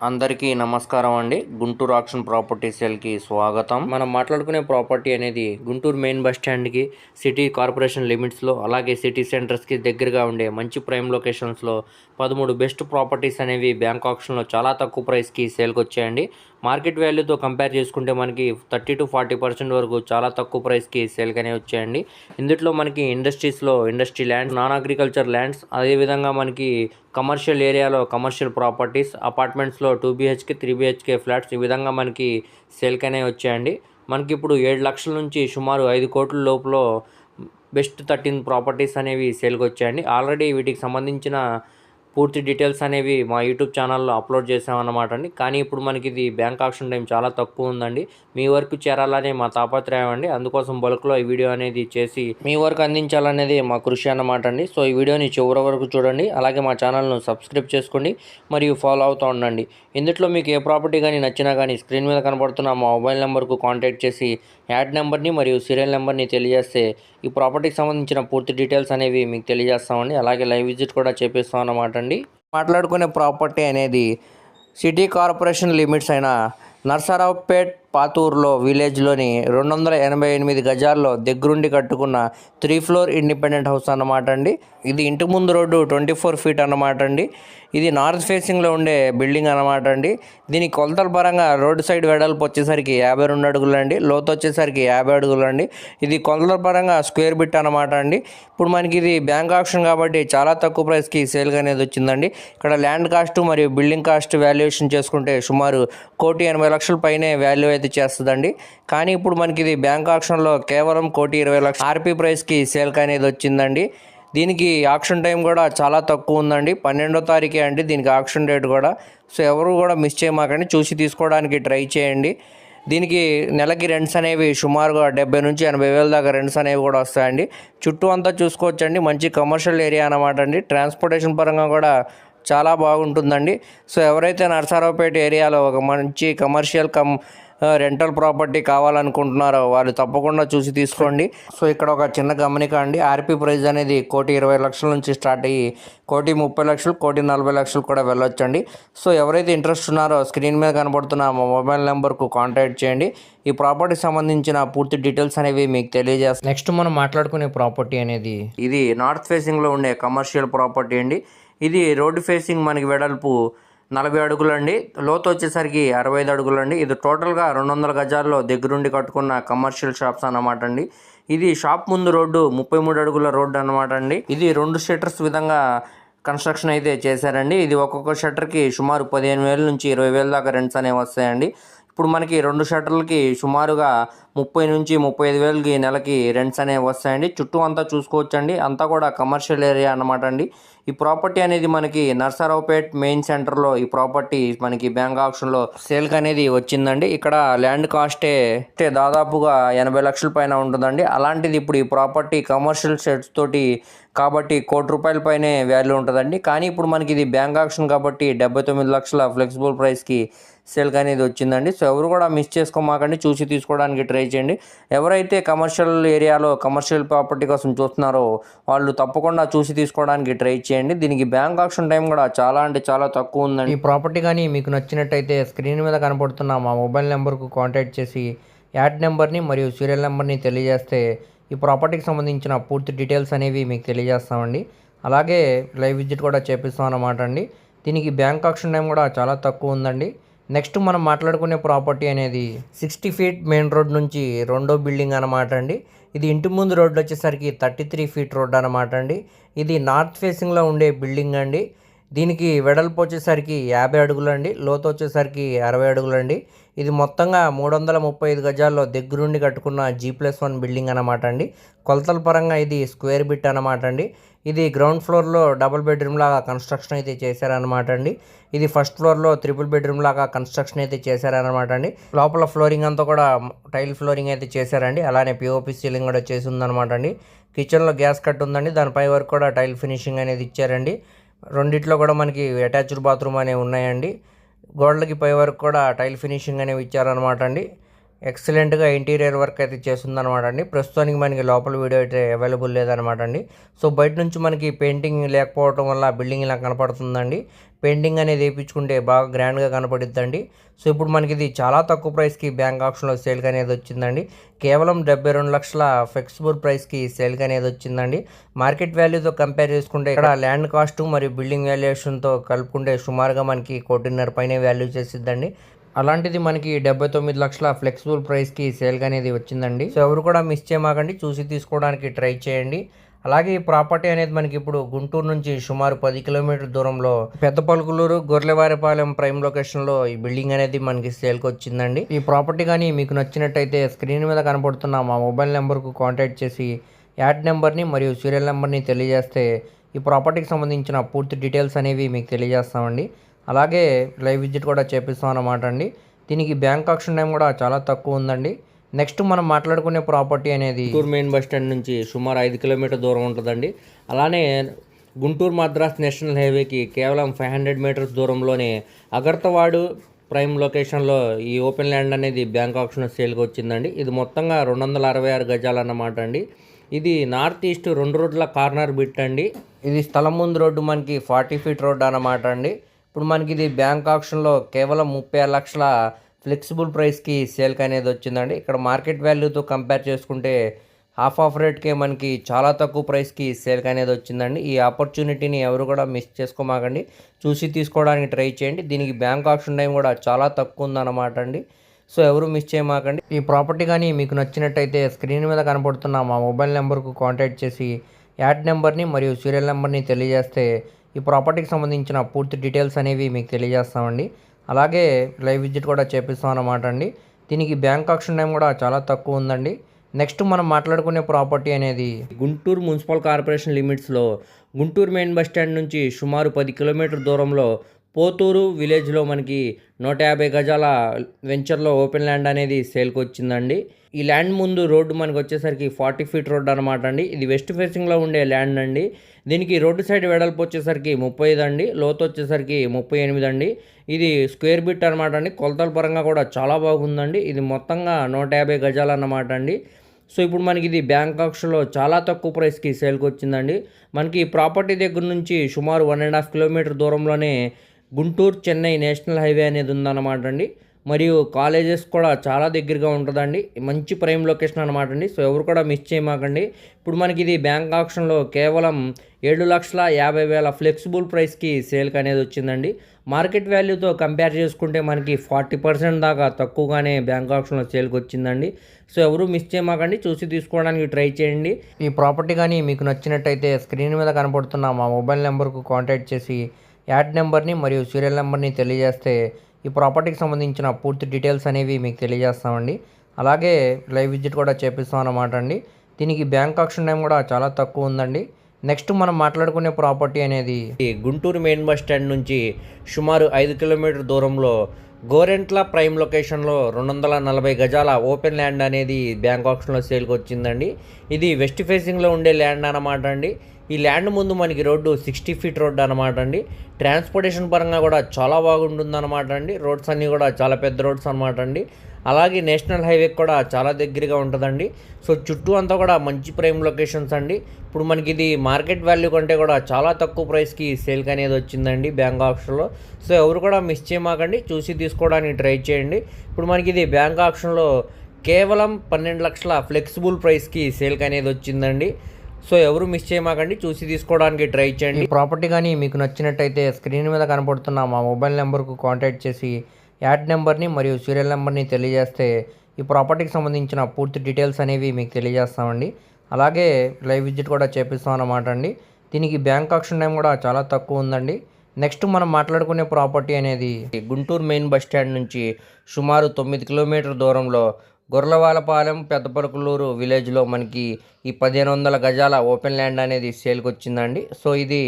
అందరికీ నమస్కారం అండి. గుంటూరు ఆక్షన్ ప్రాపర్టీ సేల్కి స్వాగతం. మనం మాట్లాడుకునే ప్రాపర్టీ అనేది గుంటూరు మెయిన్ బస్ స్టాండ్కి సిటీ కార్పొరేషన్ లిమిట్స్లో అలాగే సిటీ సెంటర్స్కి దగ్గరగా ఉండే మంచి ప్రైమ్ లొకేషన్స్లో పదమూడు బెస్ట్ ప్రాపర్టీస్ అనేవి బ్యాంక్ ఆప్షన్లో చాలా తక్కువ ప్రైస్కి సేల్కి వచ్చాయండి మార్కెట్ వాల్యూతో కంపేర్ చేసుకుంటే మనకి థర్టీ టు ఫార్టీ పర్సెంట్ వరకు చాలా తక్కువ ప్రైస్కి సేల్కి అనేవి వచ్చాయండి. ఇందులో మనకి ఇండస్ట్రీస్లో industry land non agriculture lands అదేవిధంగా మనకి కమర్షియల్ ఏరియాలో commercial properties అపార్ట్మెంట్స్లో two BHK three BHK flats ఈ విధంగా మనకి సేల్కి అనేవి వచ్చాయండి. మనకి ఇప్పుడు ఏడు లక్షల నుంచి సుమారు ఐదు కోట్ల లోపల బెస్ట్ థర్టీన్ ప్రాపర్టీస్ అనేవి సేల్కి వచ్చాయండి ఆల్రెడీ వీటికి సంబంధించిన పూర్తి డీటెయిల్స్ అనేవి మా యూట్యూబ్ ఛానల్లో అప్లోడ్ చేసామన్నమాట అండి. కానీ ఇప్పుడు మనకి ఇది బ్యాంక్ ఆప్షన్ టైం చాలా తక్కువ ఉందండి. మీ వరకు చేరాలనే మా తాపత్రయం అండి. అందుకోసం బల్క్లో ఈ వీడియో అనేది చేసి మీ వరకు అందించాలనేది మా కృషి అన్నమాట అండి. సో ఈ వీడియోని చివరి వరకు చూడండి. అలాగే మా ఛానల్ను సబ్స్క్రైబ్ చేసుకోండి. మరియు ఫాలో అవుతూ ఉండండి. ఇందులో మీకు ఏ ప్రాపర్టీ కానీ నచ్చినా కానీ స్క్రీన్ మీద కనబడుతున్న మా మొబైల్ నెంబర్కు కాంటాక్ట్ చేసి యాడ్ నెంబర్ని మరియు సీరియల్ నెంబర్ని తెలియజేస్తే ఈ ప్రాపర్టీకి సంబంధించిన పూర్తి డీటెయిల్స్ అనేవి మీకు తెలియజేస్తామండి. అలాగే లైవ్ విజిట్ కూడా చేపిస్తాం అన్నమాట అండి. మాట్లాడుకునే ప్రాపర్టీ అనేది సిటీ కార్పొరేషన్ లిమిట్స్ అయిన నర్సరావుపేట్ పాతూరులో విలేజ్లోని రెండు వందల ఎనభై ఎనిమిది గజాల్లో దగ్గరుండి కట్టుకున్న త్రీ ఫ్లోర్ ఇండిపెండెంట్ హౌస్ అన్నమాట అండి. ఇది ఇంటి ముందు రోడ్డు ట్వంటీ ఫోర్ ఫీట్ అన్నమాట అండి. ఇది నార్త్ ఫేసింగ్లో ఉండే బిల్డింగ్ అన్నమాట అండి. దీని కొలతల పరంగా రోడ్డు సైడ్ వెడల్పు వచ్చేసరికి యాభై రెండు అడుగులు అండి లోతు వచ్చేసరికి యాభై అడుగులు అండి ఇది కొలతల పరంగా స్క్వేర్ బిట్ అన్నమాట అండి. ఇప్పుడు మనకి ఇది బ్యాంక్ ఆప్షన్ కాబట్టి చాలా తక్కువ ప్రైస్కి సేల్గా అనేది వచ్చిందండి. ఇక్కడ ల్యాండ్ కాస్ట్ మరియు బిల్డింగ్ కాస్ట్ వాల్యుయేషన్ చేసుకుంటే సుమారు కోటి ఎనభై లక్షల పైనే వాల్యూ అయితే చేస్తుందండి. కానీ ఇప్పుడు మనకి ఇది బ్యాంక్ ఆప్షన్లో కేవలం కోటి ఇరవై లక్షల ఆర్పీ ప్రైస్కి సేల్క్ అనేది వచ్చిందండి. దీనికి ఆక్షన్ టైం కూడా చాలా తక్కువ ఉందండి. పన్నెండో తారీఖే అండి దీనికి ఆక్షన్ డేట్ కూడా. సో ఎవరు కూడా మిస్ చేయమాకండి. చూసి తీసుకోవడానికి ట్రై చేయండి. దీనికి నెలకి రెంట్స్ అనేవి సుమారుగా డెబ్బై నుంచి ఎనభై వేల దాకా రెంట్స్ అనేవి కూడా వస్తాయండి. చుట్టూ అంతా చూసుకోవచ్చండి. మంచి కమర్షియల్ ఏరియా అన్నమాట అండి. ట్రాన్స్పోర్టేషన్ పరంగా కూడా చాలా బాగుంటుందండి. సో ఎవరైతే నర్సారావుపేట ఏరియాలో ఒక మంచి కమర్షియల్ కమ్ రెంటల్ ప్రాపర్టీ కావాలనుకుంటున్నారో వాళ్ళు తప్పకుండా చూసి తీసుకోండి. సో ఇక్కడ ఒక చిన్న గమనిక అండి. ఆర్పీ ప్రైస్ అనేది కోటి ఇరవై లక్షల నుంచి స్టార్ట్ అయ్యి కోటి ముప్పై లక్షలు కోటి నలభై లక్షలు కూడా వెళ్ళొచ్చండి. సో ఎవరైతే ఇంట్రెస్ట్ ఉన్నారో స్క్రీన్ మీద కనబడుతున్న మా మొబైల్ నెంబర్కు కాంటాక్ట్ చేయండి. ఈ ప్రాపర్టీకి సంబంధించిన పూర్తి డీటెయిల్స్ అనేవి మీకు తెలియజేస్తాం నెక్స్ట్ మనం మాట్లాడుకునే ప్రాపర్టీ అనేది ఇది నార్త్ ఫేసింగ్లో ఉండే కమర్షియల్ ప్రాపర్టీ అండి. ఇది రోడ్డు ఫేసింగ్ మనకి వెడల్పు నలభై అడుగులు అండి లోతు వచ్చేసరికి అరవై ఐదు అడుగులు అండి ఇది టోటల్గా రెండు వందల గజాల్లో దగ్గరుండి కట్టుకున్న కమర్షియల్ షాప్స్ అన్నమాట అండి ఇది షాప్ ముందు రోడ్డు ముప్పై మూడు అడుగుల రోడ్డు అన్నమాట అండి ఇది రెండు షట్టర్స్ విధంగా కన్స్ట్రక్షన్ అయితే చేశారండి. ఇది ఒక్కొక్క షట్టర్కి సుమారు పదిహేను వేల నుంచి ఇరవై వేల దాకా రెంట్స్ అనేవి వస్తాయండి. ఇప్పుడు మనకి రెండు షట్టర్లకి సుమారుగా ముప్పై నుంచి ముప్పై ఐదు వేలకి నెలకి రెంట్స్ అనేవి వస్తాయండి. చుట్టూ అంతా చూసుకోవచ్చండి. అంతా కూడా కమర్షియల్ ఏరియా అన్నమాట అండి. ఈ ప్రాపర్టీ అనేది మనకి నర్సరావుపేట్ మెయిన్ సెంటర్లో ఈ ప్రాపర్టీ మనకి బ్యాంక్ ఆప్షన్లో సేల్కి అనేది వచ్చిందండి. ఇక్కడ ల్యాండ్ కాస్టే అంటే దాదాపుగా ఎనభై లక్షల పైన ఉంటుందండి. అలాంటిది ఇప్పుడు ఈ ప్రాపర్టీ కమర్షియల్ సెట్స్ తోటి కాబట్టి కోటి రూపాయల పైనే వాల్యూ ఉంటుందండి. కానీ ఇప్పుడు మనకి ఇది బ్యాంక్ ఆప్షన్ కాబట్టి డెబ్బై తొమ్మిది లక్షల ఫ్లెక్సిబుల్ ప్రైస్కి సేల్కి అనేది వచ్చిందండి. సో ఎవరు కూడా మిస్ చేసుకోమాకండి. చూసి తీసుకోవడానికి ట్రై చేయండి. ఎవరైతే కమర్షియల్ ఏరియాలో కమర్షియల్ ప్రాపర్టీ కోసం చూస్తున్నారో వాళ్ళు తప్పకుండా చూసి తీసుకోవడానికి ట్రై చేయండి. దీనికి బ్యాంక్ ఆప్షన్ టైం కూడా చాలా అంటే చాలా తక్కువ ఉందండి. ఈ ప్రాపర్టీ కానీ మీకు నచ్చినట్టయితే స్క్రీన్ మీద కనపడుతున్న మా మొబైల్ నెంబర్కు కాంటాక్ట్ చేసి యాడ్ నెంబర్ని మరియు సీరియల్ నెంబర్ని తెలియజేస్తే ఈ ప్రాపర్టీకి సంబంధించిన పూర్తి డీటెయిల్స్ అనేవి మీకు తెలియజేస్తామండి. అలాగే లైవ్ విజిట్ కూడా చేపిస్తాం అన్నమాట అండి. దీనికి బ్యాంక్ ఆప్షన్ టైం కూడా చాలా తక్కువ ఉందండి. నెక్స్ట్ మనం మాట్లాడుకునే ప్రాపర్టీ అనేది సిక్స్టీ ఫీట్ మెయిన్ రోడ్ నుంచి రెండో బిల్డింగ్ అనమాట అండి. ఇది ఇంటి ముందు రోడ్డు వచ్చేసరికి థర్టీ త్రీ ఫీట్ రోడ్ అనమాట అండి. ఇది నార్త్ ఫేసింగ్లో ఉండే బిల్డింగ్ అండి. దీనికి వెడల్పు వచ్చేసరికి యాభై అడుగులు అండి. లోతు వచ్చేసరికి అరవై అడుగులు అండి. ఇది మొత్తంగా మూడు వందల ముప్పై ఐదు గజాల్లో దగ్గరుండి కట్టుకున్న జీ ప్లస్ వన్ బిల్డింగ్ అనమాట అండి. కొలతల పరంగా ఇది స్క్వేర్ బిట్ అనమాట అండి. ఇది గ్రౌండ్ ఫ్లోర్లో డబుల్ బెడ్రూమ్ లాగా కన్స్ట్రక్షన్ అయితే చేశారనమాట అండి. ఇది ఫస్ట్ ఫ్లోర్లో త్రిపుల్ బెడ్రూమ్ లాగా కన్స్ట్రక్షన్ అయితే చేశారనమాట అండి. లోపల ఫ్లోరింగ్ అంతా కూడా టైల్ ఫ్లోరింగ్ అయితే చేశారండి. అలానే పిఓపి సీలింగ్ కూడా చేసి ఉందన్నమాట అండి. కిచెన్లో గ్యాస్ కట్ ఉందండి. దానిపై వరకు కూడా టైల్ ఫినిషింగ్ అనేది ఇచ్చారండి. రెండిట్లో కూడా మనకి అటాచ్డ్ బాత్రూమ్ అనేవి ఉన్నాయండి. గోడలకి పై వరకు కూడా టైల్ ఫినిషింగ్ అనేవి ఇచ్చారనమాట అండి. ఎక్సలెంట్గా ఇంటీరియర్ వర్క్ అయితే చేస్తుందన్నమాట అండి. ప్రస్తుతానికి మనకి లోపల వీడియో అయితే అవైలబుల్ లేదనమాట అండి. సో బయట నుంచి మనకి పెయింటింగ్ లేకపోవడం వల్ల బిల్డింగ్ ఇలా కనపడుతుందండి. పెయింటింగ్ అనేది వేయించుకుంటే బాగా గ్రాండ్గా కనపడుద్దండి. సో ఇప్పుడు మనకి ఇది చాలా తక్కువ ప్రైస్కి బ్యాంక్ ఆప్షన్లో సేల్కి అనేది వచ్చిందండి. కేవలం డెబ్బై రెండు లక్షల ఫ్లెక్సిబుల్ ప్రైస్కి సేల్కి అనేది వచ్చిందండి. మార్కెట్ వాల్యూతో కంపేర్ చేసుకుంటే ఇక్కడ ల్యాండ్ కాస్ట్ మరియు బిల్డింగ్ వాల్యుయేషన్తో కలుపుకుంటే సుమారుగా మనకి కోటిన్నర పైన వాల్యూ చేసిద్దండి. అలాంటిది మనకి డెబ్బై తొమ్మిది లక్షల ఫ్లెక్సిబుల్ ప్రైస్కి సేల్గా అనేది వచ్చిందండి. సో ఎవరు కూడా మిస్ చేయమాకండి చూసి తీసుకోవడానికి ట్రై చేయండి. అలాగే ఈ ప్రాపర్టీ అనేది మనకి ఇప్పుడు గుంటూరు నుంచి సుమారు పది కిలోమీటర్ దూరంలో పెద్ద పలుకులూరు గొర్రెవారిపాలెం ప్రైమ్ లొకేషన్లో ఈ బిల్డింగ్ అనేది మనకి సేల్కి వచ్చిందండి. ఈ ప్రాపర్టీ కానీ మీకు నచ్చినట్టయితే స్క్రీన్ మీద కనపడుతున్న మా మొబైల్ నెంబర్కు కాంటాక్ట్ చేసి యాడ్ నెంబర్ని మరియు సీరియల్ నెంబర్ని తెలియజేస్తే ఈ ప్రాపర్టీకి సంబంధించిన పూర్తి డీటెయిల్స్ అనేవి మీకు తెలియజేస్తామండి. అలాగే లైవ్ విజిట్ కూడా చేపిస్తాం అన్నమాట అండి. దీనికి బ్యాంక్ ఆక్షన్ టైం కూడా చాలా తక్కువ ఉందండి. నెక్స్ట్ మనం మాట్లాడుకునే ప్రాపర్టీ అనేది గుంటూరు మెయిన్ బస్ స్టాండ్ నుంచి సుమారు ఐదు కిలోమీటర్ దూరం ఉంటుందండి. అలానే గుంటూరు మద్రాస్ నేషనల్ హైవేకి కేవలం ఫైవ్ హండ్రెడ్ మీటర్స్ దూరంలోనే అగర్తవాడు ప్రైమ్ లొకేషన్లో ఈ ఓపెన్ ల్యాండ్ అనేది బ్యాంక్ ఆప్షన్ సేల్కి వచ్చిందండి. ఇది మొత్తంగా రెండు వందల అరవై ఆరు గజాలు అన్నమాట అండి. ఇది నార్త్ ఈస్ట్ రెండు రోడ్ల కార్నర్ బిట్ అండి. ఇది స్థలం ముందు రోడ్డు మనకి ఫార్టీ ఫీట్ రోడ్ అన్నమాట అండి. ఇప్పుడు మనకి ఇది బ్యాంక్ ఆప్షన్లో కేవలం ముప్పై ఆరు లక్షల ఫ్లెక్సిబుల్ ప్రైస్కి సేల్కి అనేది వచ్చిందండి. ఇక్కడ మార్కెట్ వాల్యూతో కంపేర్ చేసుకుంటే హాఫ్ ఆఫ్ రేట్కే మనకి చాలా తక్కువ ప్రైస్కి సేల్కి అనేది వచ్చిందండి. ఈ ఆపర్చునిటీని ఎవరు కూడా మిస్ చేసుకోమాకండి. చూసి తీసుకోవడానికి ట్రై చేయండి. దీనికి బ్యాంక్ ఆప్షన్ టైం కూడా చాలా తక్కువ ఉందన్నమాట అండి. సో ఎవరు మిస్ చేయమాకండి. ఈ ప్రాపర్టీ కానీ మీకు నచ్చినట్టయితే స్క్రీన్ మీద కనపడుతున్న మా మొబైల్ నెంబర్కు కాంటాక్ట్ చేసి యాడ్ నెంబర్ని మరియు సీరియల్ నెంబర్ని తెలియజేస్తే ఈ ప్రాపర్టీకి సంబంధించిన పూర్తి డీటెయిల్స్ అనేవి మీకు తెలియజేస్తామండి. అలాగే లైవ్ విజిట్ కూడా చేపిస్తాం అన్నమాట అండి. దీనికి బ్యాంక్ ఆప్షన్ టైం కూడా చాలా తక్కువ ఉందండి. నెక్స్ట్ మనం మాట్లాడుకునే ప్రాపర్టీ అనేది గుంటూరు మున్సిపల్ కార్పొరేషన్ లిమిట్స్లో గుంటూరు మెయిన్ బస్ స్టాండ్ నుంచి సుమారు పది కిలోమీటర్ దూరంలో పోతూరు విలేజ్లో మనకి నూట యాభై గజాల వెంచర్లో ఓపెన్ ల్యాండ్ అనేది సేల్కి వచ్చిందండి ఈ ల్యాండ్ ముందు రోడ్డు మనకు వచ్చేసరికి ఫార్టీ ఫీట్ రోడ్ అనమాట అండి. ఇది వెస్ట్ ఫేసింగ్లో ఉండే ల్యాండ్ అండి. దీనికి రోడ్డు సైడ్ వెడల్పు వచ్చేసరికి ముప్పై ఐదు అండి. లోతు వచ్చేసరికి ముప్పై ఎనిమిది అండి. ఇది స్క్వేర్ బిట్ అనమాట అండి. కొలతల పరంగా కూడా చాలా బాగుందండి. ఇది మొత్తంగా నూట యాభై గజాలు అన్నమాట అండి. సో ఇప్పుడు మనకి ఇది బ్యాంకాక్స్లో చాలా తక్కువ ప్రైస్కి సేల్కి వచ్చిందండి మనకి ప్రాపర్టీ దగ్గర నుంచి సుమారు వన్ అండ్ హాఫ్ కిలోమీటర్ దూరంలోనే గుంటూరు చెన్నై నేషనల్ హైవే అనేది ఉందన్నమాట అండి. మరియు కాలేజెస్ కూడా చాలా దగ్గరగా ఉంటుందండి. మంచి ప్రైమ్ లొకేషన్ అనమాట అండి. సో ఎవరు కూడా మిస్ చేయమాకండి. ఇప్పుడు మనకి ఇది బ్యాంక్ ఆప్షన్లో కేవలం ఏడు లక్షల యాభై వేల ఫ్లెక్సిబుల్ ప్రైస్కి సేల్కి అనేది వచ్చిందండి. మార్కెట్ వాల్యూతో కంపేర్ చేసుకుంటే మనకి ఫార్టీ పర్సెంట్ దాకా తక్కువగానే బ్యాంక్ ఆప్షన్లో సేల్కి వచ్చిందండి. సో ఎవరు మిస్ చేయమాకండి. చూసి తీసుకోవడానికి ట్రై చేయండి. ఈ ప్రాపర్టీ కానీ మీకు నచ్చినట్టయితే స్క్రీన్ మీద కనపడుతున్న మా మొబైల్ నెంబర్కు కాంటాక్ట్ చేసి యాడ్ నెంబర్ని మరియు సీరియల్ నెంబర్ని తెలియజేస్తే ఈ ప్రాపర్టీకి సంబంధించిన పూర్తి డీటెయిల్స్ అనేవి మీకు తెలియజేస్తామండి. అలాగే లైవ్ విజిట్ కూడా చేపిస్తాం అన్నమాట అండి. దీనికి బ్యాంక్ ఆప్షన్ టైం కూడా చాలా తక్కువ ఉందండి. నెక్స్ట్ మనం మాట్లాడుకునే ప్రాపర్టీ అనేది గుంటూరు మెయిన్ బస్ స్టాండ్ నుంచి సుమారు ఐదు కిలోమీటర్ దూరంలో గోరెంట్ల ప్రైమ్ లొకేషన్లో రెండు వందల నలభై గజాల ఓపెన్ ల్యాండ్ అనేది బ్యాంక్ ఆప్షన్లో సేల్కి వచ్చిందండి. ఇది వెస్ట్ ఫేసింగ్లో ఉండే ల్యాండ్ అన్నమాట అండి. ఈ ల్యాండ్ ముందు మనకి రోడ్డు సిక్స్టీ ఫీట్ రోడ్డు అనమాట అండి. ట్రాన్స్పోర్టేషన్ పరంగా కూడా చాలా బాగుంటుంది అనమాట అండి. రోడ్స్ అన్నీ కూడా చాలా పెద్ద రోడ్స్ అనమాట అండి. అలాగే నేషనల్ హైవే కూడా చాలా దగ్గరగా ఉంటుందండి. సో చుట్టూ అంతా కూడా మంచి ప్రైమ్ లొకేషన్స్ అండి. ఇప్పుడు మనకి ఇది మార్కెట్ వాల్యూ కంటే కూడా చాలా తక్కువ ప్రైస్కి సేల్కి అనేది వచ్చిందండి బ్యాంక్ ఆప్షన్లో. సో ఎవరు కూడా మిస్ చేయమాకండి. చూసి తీసుకోవడానికి ట్రై చేయండి. ఇప్పుడు మనకి ఇది బ్యాంక్ ఆప్షన్లో కేవలం పన్నెండు లక్షల ఫ్లెక్సిబుల్ ప్రైస్కి సేల్కి అనేది వచ్చిందండి. సో ఎవరు మిస్ చేయమాకండి చూసి తీసుకోవడానికి ట్రై చేయండి. ప్రాపర్టీ కానీ మీకు నచ్చినట్టయితే స్క్రీన్ మీద కనపడుతున్న మా మొబైల్ నెంబర్కు కాంటాక్ట్ చేసి యాడ్ నెంబర్ని మరియు సీరియల్ నెంబర్ని తెలియజేస్తే ఈ ప్రాపర్టీకి సంబంధించిన పూర్తి డీటెయిల్స్ అనేవి మీకు తెలియజేస్తామండి. అలాగే లైవ్ విజిట్ కూడా చేపిస్తాం అన్నమాట అండి. దీనికి బ్యాంక్ ఆక్షన్ టైం కూడా చాలా తక్కువ ఉందండి. నెక్స్ట్ మనం మాట్లాడుకునే ప్రాపర్టీ అనేది గుంటూరు మెయిన్ బస్ స్టాండ్ నుంచి సుమారు తొమ్మిది కిలోమీటర్ దూరంలో గొర్లవాలపాలెం పెద్దపరకులూరు విలేజ్లో మనకి ఈ పదిహేను వందల గజాల ఓపెన్ ల్యాండ్ అనేది సేల్కి వచ్చిందండి సో ఇది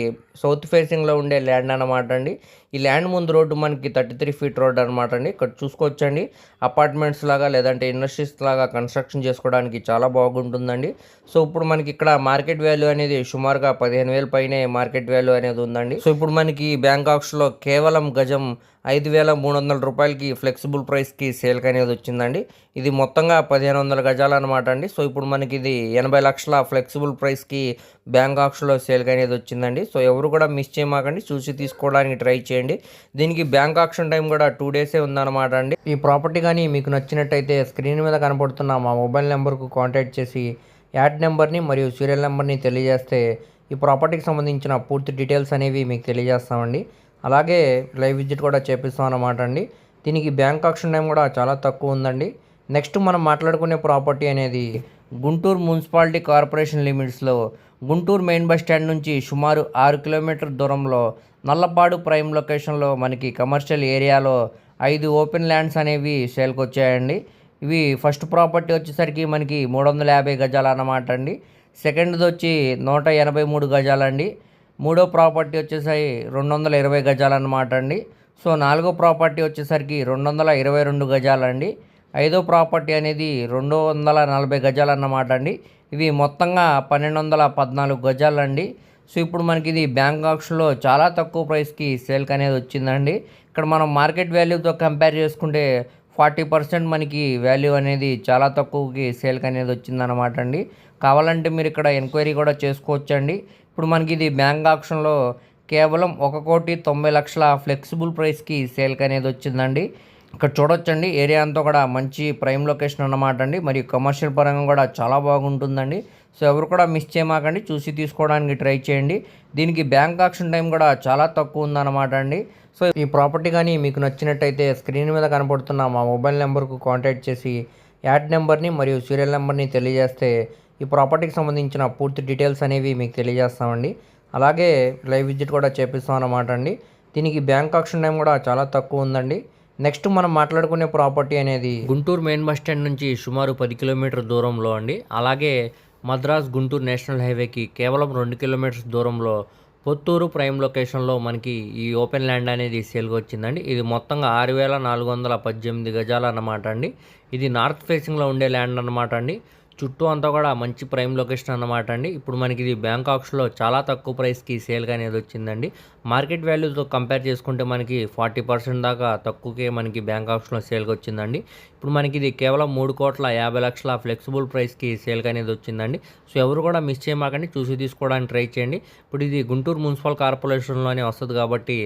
సౌత్ ఫేసింగ్లో ఉండే ల్యాండ్ అనమాట అండి. ఈ ల్యాండ్ ముందు రోడ్డు మనకి థర్టీ త్రీ ఫీట్ రోడ్ అనమాట అండి. ఇక్కడ చూసుకోవచ్చండి. అపార్ట్మెంట్స్ లాగా లేదంటే ఇండస్ట్రీస్ లాగా కన్స్ట్రక్షన్ చేసుకోవడానికి చాలా బాగుంటుందండి. సో ఇప్పుడు మనకి ఇక్కడ మార్కెట్ వాల్యూ అనేది సుమారుగా పదిహేను వేల పైనే మార్కెట్ వాల్యూ అనేది ఉందండి. సో ఇప్పుడు మనకి బ్యాంకాక్స్లో కేవలం గజం ఐదు వేల మూడు వందల రూపాయలకి ఫ్లెక్సిబుల్ ప్రైస్కి సేల్కి అనేది వచ్చిందండి. ఇది మొత్తంగా పదిహేను వందల గజాలు అనమాట అండి. సో ఇప్పుడు మనకి ఇది ఎనభై లక్షల ఫ్లెక్సిబుల్ ప్రైస్కి బ్యాంకాక్స్లో సేల్కి అనేది వచ్చిందండి. సో ఎవరు కూడా మిస్ చేయమాకండి. చూసి తీసుకోవడానికి ట్రై చేయండి. దీనికి బ్యాంక్ ఆక్షన్ టైం కూడా టూ డేసే ఉందన్నమాట అండి. ఈ ప్రాపర్టీ కానీ మీకు నచ్చినట్టయితే స్క్రీన్ మీద కనపడుతున్న మా మొబైల్ నెంబర్కు కాంటాక్ట్ చేసి యాడ్ నెంబర్ని మరియు సీరియల్ నెంబర్ని తెలియజేస్తే ఈ ప్రాపర్టీకి సంబంధించిన పూర్తి డీటెయిల్స్ అనేవి మీకు తెలియజేస్తామండి. అలాగే లైవ్ విజిట్ కూడా చేపిస్తాం అన్నమాట అండి. దీనికి బ్యాంక్ ఆక్షన్ టైం కూడా చాలా తక్కువ ఉందండి. నెక్స్ట్ మనం మాట్లాడుకునే ప్రాపర్టీ అనేది గుంటూరు మున్సిపాలిటీ కార్పొరేషన్ లిమిట్స్లో గుంటూరు మెయిన్ బస్ స్టాండ్ నుంచి సుమారు ఆరు కిలోమీటర్ దూరంలో నల్లపాడు ప్రైమ్ లొకేషన్లో మనకి కమర్షియల్ ఏరియాలో ఐదు ఓపెన్ ల్యాండ్స్ అనేవి సేల్కి వచ్చాయండి ఇవి ఫస్ట్ ప్రాపర్టీ వచ్చేసరికి మనకి మూడు వందల యాభై గజాలు అన్నమాట అండి. సెకండ్ది వచ్చి నూట ఎనభై మూడు గజాలండి. మూడో ప్రాపర్టీ వచ్చేసరి రెండు వందల ఇరవై గజాలు అన్నమాట అండి. సో నాలుగో ప్రాపర్టీ వచ్చేసరికి రెండు వందల ఇరవై రెండు గజాలండి. ఐదో ప్రాపర్టీ అనేది రెండు వందల నలభై గజాలు అన్నమాట అండి. ఇవి మొత్తంగా పన్నెండు వందల పద్నాలుగు గజాలు అండి సో ఇప్పుడు మనకి ఇది బ్యాంక్ ఆప్షన్లో చాలా తక్కువ ప్రైస్కి సేల్కి అనేది వచ్చిందండి. ఇక్కడ మనం మార్కెట్ వాల్యూతో కంపేర్ చేసుకుంటే ఫార్టీ పర్సెంట్ మనకి వాల్యూ అనేది చాలా తక్కువకి సేల్కి అనేది వచ్చిందనమాట అండి. కావాలంటే మీరు ఇక్కడ ఎంక్వైరీ కూడా చేసుకోవచ్చండి. ఇప్పుడు మనకి ఇది బ్యాంక్ ఆప్షన్లో కేవలం ఒక కోటి తొంభై లక్షల ఫ్లెక్సిబుల్ ప్రైస్కి సేల్కి అనేది వచ్చిందండి. ఇక్కడ చూడొచ్చండి. ఏరియా అంతా కూడా మంచి ప్రైమ్ లొకేషన్ అన్నమాట అండి మరియు కమర్షియల్ పరంగా కూడా చాలా బాగుంటుందండి. సో ఎవరు కూడా మిస్ చేయమాకండి. చూసి తీసుకోవడానికి ట్రై చేయండి. దీనికి బ్యాంక్ ఆక్షన్ టైం కూడా చాలా తక్కువ ఉందన్నమాట అండి సో ఈ ప్రాపర్టీ కానీ మీకు నచ్చినట్టయితే స్క్రీన్ మీద కనపడుతున్న మా మొబైల్ నెంబర్కు కాంటాక్ట్ చేసి యాడ్ నెంబర్ని మరియు సీరియల్ నెంబర్ని తెలియజేస్తే ఈ ప్రాపర్టీకి సంబంధించిన పూర్తి డీటెయిల్స్ అనేవి మీకు తెలియజేస్తామండి. అలాగే లైవ్ విజిట్ కూడా చేపిస్తాం అన్నమాట అండి దీనికి బ్యాంక్ ఆక్షన్ టైం కూడా చాలా తక్కువ ఉందండి. నెక్స్ట్ మనం మాట్లాడుకునే ప్రాపర్టీ అనేది గుంటూరు మెయిన్ బస్ స్టాండ్ నుంచి సుమారు పది కిలోమీటర్ దూరంలో అండి. అలాగే మద్రాస్ గుంటూరు నేషనల్ హైవేకి కేవలం రెండు కిలోమీటర్స్ దూరంలో పొత్తూరు ప్రైమ్ లొకేషన్లో మనకి ఈ ఓపెన్ ల్యాండ్ అనేది సేల్గా వచ్చిందండి. ఇది మొత్తంగా ఆరు వేల నాలుగు వందల పద్దెనిమిది గజాలు అన్నమాట అండి. ఇది నార్త్ ఫేసింగ్లో ఉండే ల్యాండ్ అన్నమాట అండి. చుట్టూ అంతా కూడా మంచి ప్రైమ్ లొకేషన్ అన్నమాట అండి. ఇప్పుడు మనకి ఇది బ్యాంకాక్స్లో చాలా తక్కువ ప్రైస్కి సేల్గా అనేది వచ్చిందండి. మార్కెట్ వాల్యూతో కంపేర్ చేసుకుంటే మనకి ఫార్టీ పర్సెంట్ దాకా తక్కువకే మనకి బ్యాంకాక్స్లో సేల్గా వచ్చిందండి. ఇప్పుడు మనకి ఇది కేవలం మూడు కోట్ల యాభై లక్షల ఫ్లెక్సిబుల్ ప్రైస్కి సేల్గా అనేది వచ్చిందండి. సో ఎవరు కూడా మిస్ చేయమాకండి చూసి తీసుకోవడానికి ట్రై చేయండి. ఇప్పుడు ఇది గుంటూరు మున్సిపల్ కార్పొరేషన్లోనే వస్తుంది కాబట్టి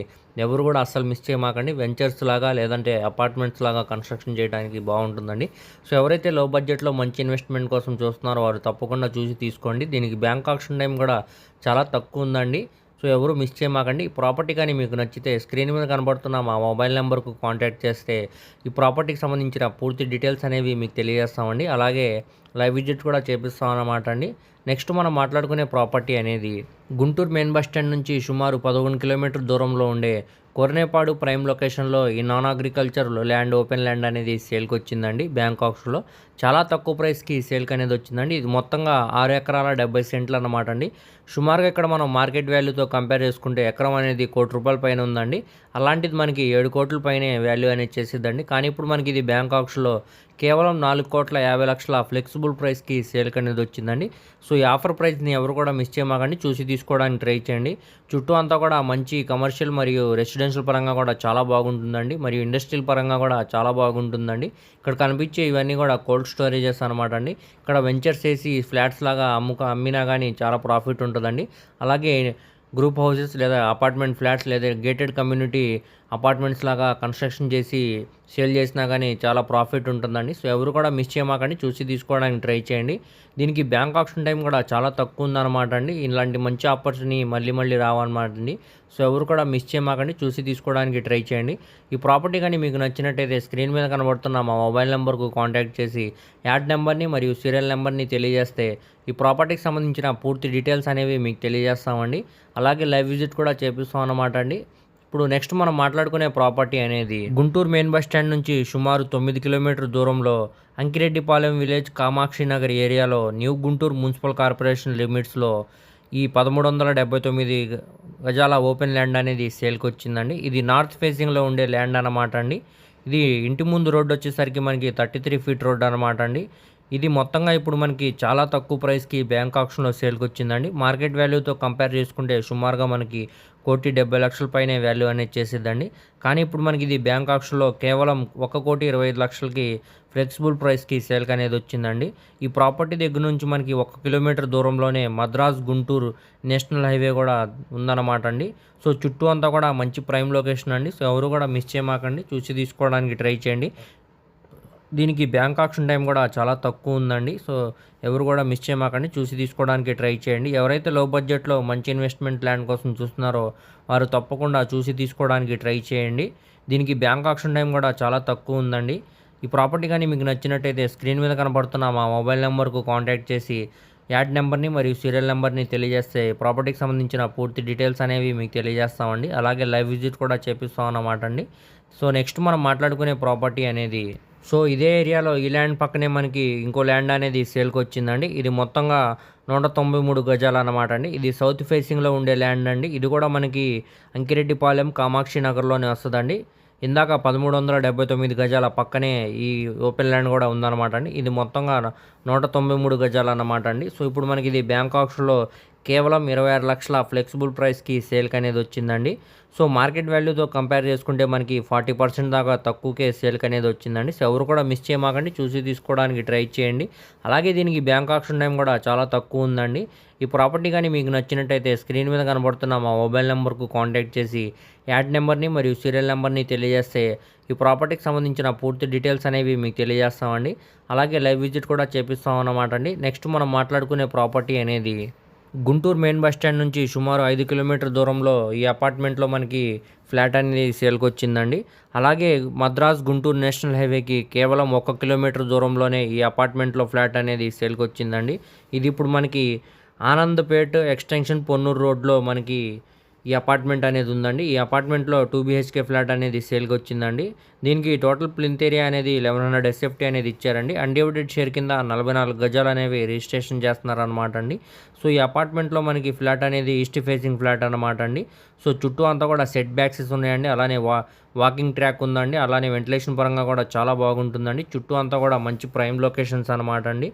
ఎవరు కూడా అస్సలు మిస్ చేయమాకండి. వెంచర్స్ లాగా లేదంటే అపార్ట్మెంట్స్ లాగా కన్స్ట్రక్షన్ చేయడానికి బాగుంటుందండి. సో ఎవరైతే లో బడ్జెట్లో మంచి ఇన్వెస్ట్మెంట్ కోసం చూస్తున్నారో వారు తప్పకుండా చూసి తీసుకోండి. దీనికి బ్యాంక్ ఆక్షన్ టైం కూడా చాలా తక్కువ ఉందండి. సో ఎవరు మిస్ చేయమాకండి. ఈ ప్రాపర్టీ కానీ మీకు నచ్చితే స్క్రీన్ మీద కనబడుతున్న మా మొబైల్ నెంబర్కు కాంటాక్ట్ చేస్తే ఈ ప్రాపర్టీకి సంబంధించిన పూర్తి డీటెయిల్స్ అనేవి మీకు తెలియజేస్తామండి. అలాగే లైవ్ విజిట్ కూడా చేపిస్తాం అన్నమాట అండి. నెక్స్ట్ మనం మాట్లాడుకునే ప్రాపర్టీ అనేది గుంటూరు మెయిన్ బస్ స్టాండ్ నుంచి సుమారు పదకొండు కిలోమీటర్ దూరంలో ఉండే కొరనేపాడు ప్రైమ్ లొకేషన్లో ఈ non agriculture land open land అనేది సేల్కి వచ్చిందండి బ్యాంకాక్స్లో. చాలా తక్కువ ప్రైస్కి సేల్కి అనేది వచ్చిందండి. ఇది మొత్తంగా ఆరు ఎకరాల డెబ్బై సెంట్లు అన్నమాట అండి. సుమారుగా ఇక్కడ మనం మార్కెట్ వాల్యూతో కంపేర్ చేసుకుంటే ఎకరం అనేది కోటి రూపాయల పైన ఉందండి. అలాంటిది మనకి ఏడు కోట్ల పైనే వాల్యూ అనేది చేసిద్దండి. కానీ ఇప్పుడు మనకి ఇది బ్యాంకాక్స్లో కేవలం నాలుగు కోట్ల యాభై లక్షల ఫ్లెక్సిబుల్ ప్రైస్కి సేల్కి అనేది వచ్చిందండి. సో ఈ ఆఫర్ ప్రైస్ని ఎవరు కూడా మిస్ చేయమాకండి. చూసి తీసుకోవడానికి ట్రై చేయండి. చుట్టూ అంతా కూడా మంచి కమర్షియల్ మరియు రెసిడెన్షియల్ పరంగా కూడా చాలా బాగుంటుందండి. మరియు ఇండస్ట్రియల్ పరంగా కూడా చాలా బాగుంటుందండి. ఇక్కడ కనిపించే ఇవన్నీ కూడా కోల్డ్ స్టోరేజెస్ అనమాట అండి ఇక్కడ వెంచర్స్ వేసి ఫ్లాట్స్ లాగా అమ్ముక అమ్మినా కానీ చాలా ప్రాఫిట్ ఉంటుందండి. అలాగే గ్రూప్ హౌసెస్ లేదా అపార్ట్మెంట్ ఫ్లాట్స్ లేదా గేటెడ్ కమ్యూనిటీ అపార్ట్మెంట్స్ లాగా కన్స్ట్రక్షన్ చేసి సేల్ చేసినా కానీ చాలా ప్రాఫిట్ ఉంటుందండి. సో ఎవరు కూడా మిస్ చేయమాకండి. చూసి తీసుకోవడానికి ట్రై చేయండి. దీనికి బ్యాంక్ ఆప్షన్ టైం కూడా చాలా తక్కువ ఉందన్నమాట అండి. ఇలాంటి మంచి ఆపర్చునిటీ మళ్ళీ మళ్ళీ రావన్నమాట అండి. సో ఎవరు కూడా మిస్ చేయమాకండి. చూసి తీసుకోవడానికి ట్రై చేయండి. ఈ ప్రాపర్టీ కానీ మీకు నచ్చినట్టయితే స్క్రీన్ మీద కనబడుతున్న మా మొబైల్ నెంబర్కు కాంటాక్ట్ చేసి యాడ్ నెంబర్ని మరియు సీరియల్ నెంబర్ని తెలియజేస్తే ఈ ప్రాపర్టీకి సంబంధించిన పూర్తి డీటెయిల్స్ అనేవి మీకు తెలియజేస్తామండి. అలాగే లైవ్ విజిట్ కూడా చేపిస్తాం అన్నమాట అండి. ఇప్పుడు నెక్స్ట్ మనం మాట్లాడుకునే ప్రాపర్టీ అనేది గుంటూరు మెయిన్ బస్ స్టాండ్ నుంచి సుమారు తొమ్మిది కిలోమీటర్ దూరంలో అంకిరెడ్డిపాలెం విలేజ్ కామాక్షి నగర్ ఏరియాలో న్యూ గుంటూరు మున్సిపల్ కార్పొరేషన్ లిమిట్స్లో ఈ పదమూడు వందల డెబ్బై తొమ్మిది గజాల ఓపెన్ ల్యాండ్ అనేది సేల్కి వచ్చిందండి. ఇది నార్త్ ఫేసింగ్లో ఉండే ల్యాండ్ అన్నమాట అండి. ఇది ఇంటి ముందు రోడ్డు వచ్చేసరికి మనకి థర్టీ త్రీ ఫీట్ రోడ్ అనమాట అండి. ఇది మొత్తంగా ఇప్పుడు మనకి చాలా తక్కువ ప్రైస్కి బ్యాంక్ ఆప్షన్లో సేల్కి వచ్చిందండి మార్కెట్ వాల్యూతో కంపేర్ చేసుకుంటే సుమారుగా మనకి కోటి డెబ్బై లక్షల పైన వాల్యూ అనేది చేసేదండి కానీ ఇప్పుడు మనకి ఇది బ్యాంక్ ఆప్షన్లో కేవలం ఒక కోటి ఇరవై ఐదు లక్షలకి ఫ్లెక్సిబుల్ ప్రైస్కి సేల్కి అనేది వచ్చిందండి. ఈ ప్రాపర్టీ దగ్గర నుంచి మనకి ఒక కిలోమీటర్ దూరంలోనే మద్రాస్ గుంటూరు నేషనల్ హైవే కూడా ఉందన్నమాట అండి. సో చుట్టూ అంతా కూడా మంచి ప్రైమ్ లొకేషన్ అండి. సో ఎవరు కూడా మిస్ చేయమాకండి. చూసి తీసుకోవడానికి ట్రై చేయండి. దీనికి బ్యాంక్ ఆప్షన్ టైం కూడా చాలా తక్కువ ఉందండి. సో ఎవరు కూడా మిస్ చేయమాకండి. చూసి తీసుకోవడానికి ట్రై చేయండి. ఎవరైతే లో బడ్జెట్లో మంచి ఇన్వెస్ట్మెంట్ ప్లాన్ కోసం చూస్తున్నారో వారు తప్పకుండా చూసి తీసుకోవడానికి ట్రై చేయండి. దీనికి బ్యాంక్ ఆప్షన్ టైం కూడా చాలా తక్కువ ఉందండి. ఈ ప్రాపర్టీ కానీ మీకు నచ్చినట్టయితే స్క్రీన్ మీద కనబడుతున్న మా మొబైల్ నెంబర్కు కాంటాక్ట్ చేసి యాడ్ నెంబర్ని మరియు సీరియల్ నెంబర్ని తెలియజేస్తే ప్రాపర్టీకి సంబంధించిన పూర్తి డీటెయిల్స్ అనేవి మీకు తెలియజేస్తామండి. అలాగే లైవ్ విజిట్ కూడా చేపిస్తాం అన్నమాట అండి సో నెక్స్ట్ మనం మాట్లాడుకునే ప్రాపర్టీ అనేది సో ఇదే ఏరియాలో ఈ ల్యాండ్ పక్కనే మనకి ఇంకో ల్యాండ్ అనేది సేల్కి వచ్చిందండి ఇది మొత్తంగా నూట తొంభై మూడు గజాలు అనమాట అండి. ఇది సౌత్ ఫేసింగ్లో ఉండే ల్యాండ్ అండి. ఇది కూడా మనకి అంకిరెడ్డిపాలెం కామాక్షి నగర్లోనే వస్తుందండి. ఇందాక పదమూడు వందల డెబ్బై తొమ్మిది గజాల పక్కనే ఈ ఓపెన్ ల్యాండ్ కూడా ఉందన్నమాట అండి. ఇది మొత్తంగా నూట తొంభై మూడు గజాలు అన్నమాట అండి. సో ఇప్పుడు మనకి ఇది బ్యాంకాక్స్లో కేవలం ఇరవై ఆరు లక్షల ఫ్లెక్సిబుల్ ప్రైస్కి సేల్కి అనేది వచ్చిందండి. సో మార్కెట్ వాల్యూతో కంపేర్ చేసుకుంటే మనకి ఫార్టీ పర్సెంట్ దాకా తక్కువకే సేల్కి అనేది వచ్చిందండి. సో ఎవరు కూడా మిస్ చేయమాకండి చూసి తీసుకోవడానికి ట్రై చేయండి. అలాగే దీనికి బ్యాంక్ ఆప్షన్ టైం కూడా చాలా తక్కువ ఉందండి. ఈ ప్రాపర్టీ కానీ మీకు నచ్చినట్టయితే స్క్రీన్ మీద కనబడుతున్న మా మొబైల్ నెంబర్కు కాంటాక్ట్ చేసి యాడ్ నెంబర్ని మరియు సీరియల్ నెంబర్ని తెలియజేస్తే ఈ ప్రాపర్టీకి సంబంధించిన పూర్తి డీటెయిల్స్ అనేవి మీకు తెలియజేస్తామండి. అలాగే లైవ్ విజిట్ కూడా చేపిస్తాం అన్నమాట అండి. నెక్స్ట్ మనం మాట్లాడుకునే ప్రాపర్టీ అనేది గుంటూరు మెయిన్ బస్ స్టాండ్ నుంచి సుమారు ఐదు కిలోమీటర్ దూరంలో ఈ అపార్ట్మెంట్లో మనకి ఫ్లాట్ అనేది సేల్కి వచ్చిందండి అలాగే మద్రాస్ గుంటూరు నేషనల్ హైవేకి కేవలం ఒక కిలోమీటర్ దూరంలోనే ఈ అపార్ట్మెంట్లో ఫ్లాట్ అనేది సేల్కి వచ్చిందండి ఇది ఇప్పుడు మనకి ఆనందపేట్ ఎక్స్టెన్షన్ పొన్నూరు రోడ్లో మనకి ఈ అపార్ట్మెంట్ అనేది ఉందండి. ఈ అపార్ట్మెంట్లో టూ బీహెచ్కే ఫ్లాట్ అనేది సేల్కి వచ్చిందండి దీనికి టోటల్ ప్లింత్ ఏరియా అనేది లెవెన్ హండ్రెడ్ ఎస్ఎఫ్టీ అనేది ఇచ్చారండి. అన్డివైడెడ్ షేర్ కింద నలభై నాలుగు గజాలు అనేవి రిజిస్ట్రేషన్ చేస్తున్నారనమాట అండి సో ఈ అపార్ట్మెంట్లో మనకి ఫ్లాట్ అనేది ఈస్ట్ ఫేసింగ్ ఫ్లాట్ అనమాట అండి. సో చుట్టూ అంతా కూడా సెట్ బ్యాక్సెస్ ఉన్నాయండి. అలానే వా వాకింగ్ ట్రాక్ ఉందండి. అలానే వెంటిలేషన్ పరంగా కూడా చాలా బాగుంటుందండి. చుట్టూ అంతా కూడా మంచి ప్రైమ్ లొకేషన్స్ అనమాట అండి.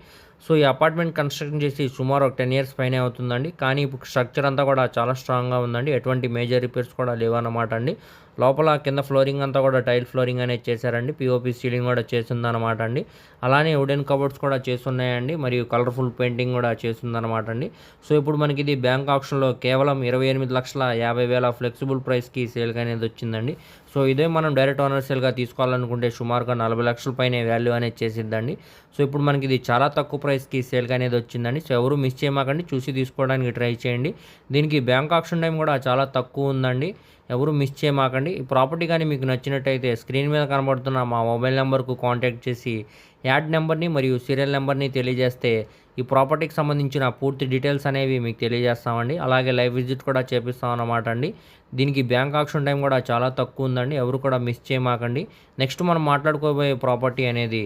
సో ఈ అపార్ట్మెంట్ కన్స్ట్రక్షన్ చేసి సుమారు ఒక టెన్ ఇయర్స్ పైనే అవుతుందండి. కానీ ఇప్పుడు స్ట్రక్చర్ అంతా కూడా చాలా స్ట్రాంగ్గా ఉందండి. ఎటువంటి మేజర్ రిపేర్స్ కూడా లేవన్నమాట అండి. లోపల కింద ఫ్లోరింగ్ అంతా కూడా టైల్ ఫ్లోరింగ్ అనేది చేశారండి. పిఓపి సీలింగ్ కూడా చేసిందనమాట అండి. అలానే వుడెన్ కబోర్డ్స్ కూడా చేస్తున్నాయండి. మరియు కలర్ఫుల్ పెయింటింగ్ కూడా చేస్తుందన్నమాట అండి. సో ఇప్పుడు మనకి ఇది బ్యాంక్ ఆప్షన్లో కేవలం ఇరవై ఎనిమిది లక్షల యాభై వేల ఫ్లెక్సిబుల్ ప్రైస్కి సేల్కి అనేది వచ్చిందండి. సో ఇదే మనం డైరెక్ట్ ఓనర్ సేల్గా తీసుకోవాలనుకుంటే సుమారుగా నలభై లక్షల పైన వాల్యూ అనేది చేసిద్దండి. సో ఇప్పుడు మనకి ఇది చాలా తక్కువ ప్రైస్కి సేల్గా అనేది వచ్చిందండి. సో ఎవరు మిస్ చేయమాకండి చూసి తీసుకోవడానికి ట్రై చేయండి. దీనికి బ్యాంక్ ఆప్షన్ టైం కూడా చాలా తక్కువ ఉందండి. ఎవరు మిస్ చేయమాకండి. ఈ ప్రాపర్టీ కానీ మీకు నచ్చినట్టయితే స్క్రీన్ మీద కనబడుతున్న మా మొబైల్ నెంబర్కు కాంటాక్ట్ చేసి యాడ్ నెంబర్ని మరియు సీరియల్ నెంబర్ని తెలియజేస్తే ఈ ప్రాపర్టీకి సంబంధించిన పూర్తి డీటెయిల్స్ అనేవి మీకు తెలియజేస్తామండి. అలాగే లైవ్ విజిట్ కూడా చేపిస్తాం అన్నమాట అండి. దీనికి బ్యాంక్ ఆక్షన్ టైం కూడా చాలా తక్కువ ఉందండి. ఎవరు కూడా మిస్ చేయమాకండి. నెక్స్ట్ మనం మాట్లాడుకోబోయే ప్రాపర్టీ అనేది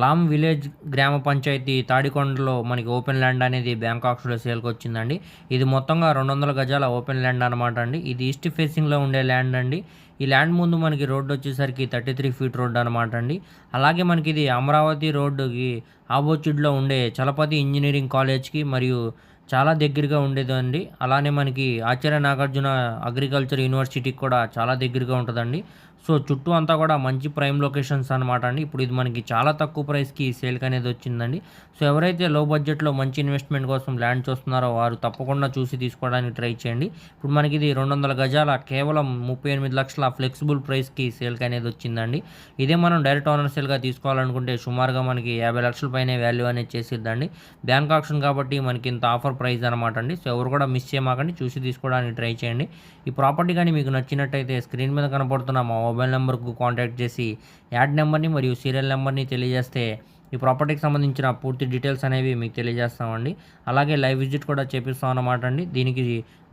లామ్ విలేజ్ గ్రామ పంచాయతీ తాడికొండలో మనకి ఓపెన్ ల్యాండ్ అనేది బ్యాంక్ ఆక్షన్లో సేల్కి వచ్చిందండి. ఇది మొత్తంగా రెండు వందల గజాల ఓపెన్ ల్యాండ్ అనమాట అండి. ఇది ఈస్ట్ ఫేసింగ్లో ఉండే ల్యాండ్ అండి. ఈ ల్యాండ్ ముందు మనకి రోడ్డు వచ్చేసరికి థర్టీ త్రీ ఫీట్ రోడ్ అనమాట అండి. అలాగే మనకి ఇది అమరావతి రోడ్డుకి ఆపోజిట్లో ఉండే చలపతి ఇంజనీరింగ్ కాలేజ్కి మరియు చాలా దగ్గరగా ఉండేదండి. అలానే మనకి ఆచార్య నాగార్జున అగ్రికల్చర్ యూనివర్సిటీకి కూడా చాలా దగ్గరగా ఉంటుందండి. సో చుట్టూ అంతా కూడా మంచి ప్రైమ్ లొకేషన్స్ అనమాట అండి. ఇప్పుడు ఇది మనకి చాలా తక్కువ ప్రైస్కి సేల్కి అనేది వచ్చిందండి. సో ఎవరైతే లో బడ్జెట్లో మంచి ఇన్వెస్ట్మెంట్ కోసం ల్యాండ్ చూస్తున్నారో వారు తప్పకుండా చూసి తీసుకోవడానికి ట్రై చేయండి. ఇప్పుడు మనకి ఇది రెండు వందల గజాల కేవలం ముప్పై ఎనిమిది లక్షల ఫ్లెక్సిబుల్ ప్రైస్కి సేల్కి అనేది వచ్చిందండి. ఇదే మనం డైరెక్ట్ ఓనర్ సేల్గా తీసుకోవాలనుకుంటే సుమారుగా మనకి యాభై లక్షల పైన వాల్యూ అనేది చేసిద్దండి. బ్యాంక్ ఆప్షన్ కాబట్టి మనకి ఇంత ఆఫర్ ప్రైస్ అనమాట అండి. సో ఎవరు కూడా మిస్ చేయమాకండి చూసి తీసుకోవడానికి ట్రై చేయండి. ఈ ప్రాపర్టీ కానీ మీకు నచ్చినట్టయితే స్క్రీన్ మీద కనపడుతున్న మా మొబైల్ నెంబర్కు కాంటాక్ట్ చేసి యాడ్ నెంబర్ని మరియు సీరియల్ నెంబర్ని తెలియజేస్తే ఈ ప్రాపర్టీకి సంబంధించిన పూర్తి డీటెయిల్స్ అనేవి మీకు తెలియజేస్తామండి. అలాగే లైవ్ విజిట్ కూడా చేపిస్తాం అన్నమాట అండి. దీనికి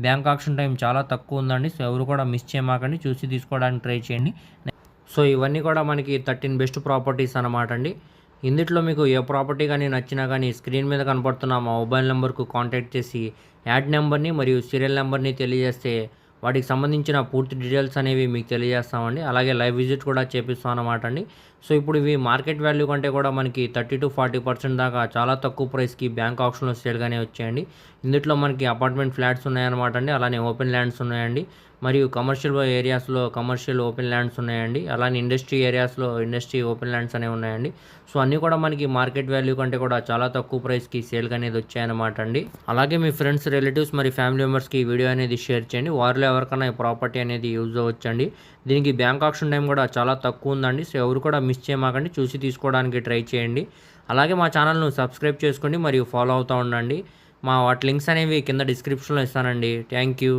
బ్యాంక్ ఆప్షన్ టైం చాలా తక్కువ ఉందండి. సో ఎవరు కూడా మిస్ చేయమాకండి. చూసి తీసుకోవడానికి ట్రై చేయండి. సో ఇవన్నీ కూడా మనకి థర్టీన్ బెస్ట్ ప్రాపర్టీస్ అన్నమాట అండి. ఇందుట్లో మీకు ఏ ప్రాపర్టీ కానీ నచ్చినా కానీ స్క్రీన్ మీద కనపడుతున్న మా మొబైల్ నెంబర్కు కాంటాక్ట్ చేసి యాడ్ నెంబర్ని మరియు సీరియల్ నెంబర్ని తెలియజేస్తే వాటికి సంబంధించిన పూర్తి డీటెయిల్స్ అనేవి మీకు తెలియజేస్తామండి. అలాగే లైవ్ విజిట్ కూడా చేపిస్తాం అనమాట అండి. సో ఇప్పుడు ఇవి మార్కెట్ వాల్యూ కంటే కూడా మనకి థర్టీ టు ఫార్టీ పర్సెంట్ దాకా చాలా తక్కువ ప్రైస్కి బ్యాంక్ ఆప్షన్లో సేల్గానే వచ్చాయండి. ఇందులో మనకి అపార్ట్మెంట్ ఫ్లాట్స్ ఉన్నాయన్నమాట అండి. అలానే ఓపెన్ ల్యాండ్స్ ఉన్నాయండి. మరియు కమర్షియల్ ఏరియాస్లో కమర్షియల్ ఓపెన్ ల్యాండ్స్ ఉన్నాయండి. అలానే ఇండస్ట్రీ ఏరియాస్లో ఇండస్ట్రీ ఓపెన్ ల్యాండ్స్ అనేవి ఉన్నాయండి. సో అన్నీ కూడా మనకి మార్కెట్ వాల్యూ కంటే కూడా చాలా తక్కువ ప్రైస్కి సేల్గా అనేది వచ్చాయన్నమాట అండి. అలాగే మీ ఫ్రెండ్స్ రిలేటివ్స్ మరి ఫ్యామిలీ మెంబర్స్కి వీడియో అనేది షేర్ చేయండి. వారిలో ఎవరికైనా ఈ ప్రాపర్టీ అనేది యూజ్ అవ్వచ్చండి. దీనికి బ్యాంక్ ఆప్షన్ టైం కూడా చాలా తక్కువ ఉందండి. సో ఎవరు కూడా మిస్ చేయమాకండి. చూసి తీసుకోవడానికి ట్రై చేయండి. అలాగే మా ఛానల్ను సబ్స్క్రైబ్ చేసుకోండి. మరియు ఫాలో అవుతూ ఉండండి. మా వాటి లింక్స్ అనేవి కింద డిస్క్రిప్షన్లో ఇస్తానండి. Thank you